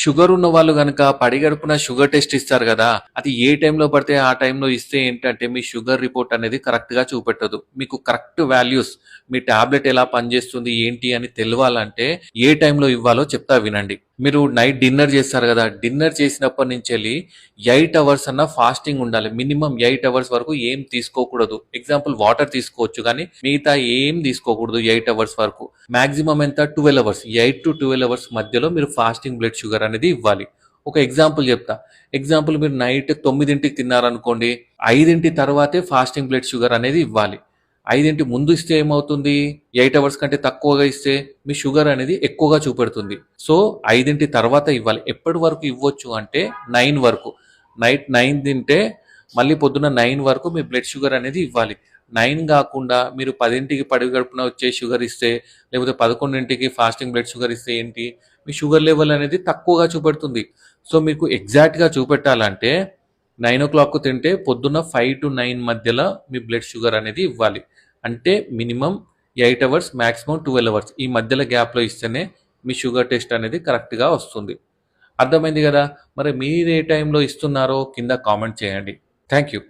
Sugar ఉన్న వాళ్ళు కనుక పడిగడుపున షుగర్ టెస్ట్ ఇస్తారు కదా అది ఏ టైంలో పడితే ఆ టైంలో ఇస్తే ఏంటంటే మీ షుగర్ రిపోర్ట్ అనేది కరెక్ట్గా చూపెట్టదు. మీకు కరెక్ట్ వాల్యూస్ మీ టాబ్లెట్ ఎలా పనిచేస్తుంది ఏంటి అని తెలియాలంటే ఏ టైంలో ఇవ్వాలో చెప్తా వినండి. మీరు నైట్ డిన్నర్ చేస్తారు కదా డిన్నర్ చేసినప్పటి నుంచి వెళ్ళి ఎయిట్ అవర్స్ అన్న ఫాస్టింగ్ ఉండాలి. మినిమం ఎయిట్ అవర్స్ వరకు ఏం తీసుకోకూడదు. ఎగ్జాంపుల్ వాటర్ తీసుకోవచ్చు కానీ మిగతా ఏం తీసుకోకూడదు ఎయిట్ అవర్స్ వరకు. మాక్సిమం ఎంత? Twelve hours. Eight to twelve hours మధ్యలో మీరు ఫాస్టింగ్ బ్లడ్ షుగర్ అనేది ఇవ్వాలి. ఒక ఎగ్జాంపుల్ చెప్తా. ఎగ్జాంపుల్ మీరు నైట్ తొమ్మిదింటికి తిన్నారనుకోండి ఐదింటి తర్వాతే ఫాస్టింగ్ బ్లడ్ షుగర్ అనేది ఇవ్వాలి. ఐదింటి ముందు ఇస్తే ఏమవుతుంది? ఎయిట్ అవర్స్ కంటే తక్కువగా ఇస్తే మీ షుగర్ అనేది ఎక్కువగా చూపెడుతుంది. సో ఐదింటి తర్వాత ఇవ్వాలి. ఎప్పటి వరకు ఇవ్వచ్చు అంటే నైన్ వరకు. నైట్ నైన్ తింటే మళ్ళీ పొద్దున్న నైన్ వరకు మీ బ్లడ్ షుగర్ అనేది ఇవ్వాలి. నైన్ కాకుండా మీరు పదింటికి పడివి గడుపున వచ్చే షుగర్ ఇస్తే లేకపోతే పదకొండింటికి ఫాస్టింగ్ బ్లడ్ షుగర్ ఇస్తే ఏంటి? మీ షుగర్ లెవెల్ అనేది తక్కువగా చూపెడుతుంది. సో మీకు ఎగ్జాక్ట్గా చూపెట్టాలంటే నైన్ ఓ క్లాక్ తింటే పొద్దున్న ఫైవ్ టు నైన్ మధ్యలో మీ బ్లడ్ షుగర్ అనేది ఇవ్వాలి. అంటే minimum eight hours maximum twelve hours. ఈ మధ్యలో గ్యాప్లో ఇస్తేనే మీ షుగర్ టెస్ట్ అనేది కరెక్ట్గా వస్తుంది. అర్థమైంది కదా? మరి మీరు ఏ టైంలో ఇస్తున్నారో కింద కామెంట్ చేయండి. Thank you.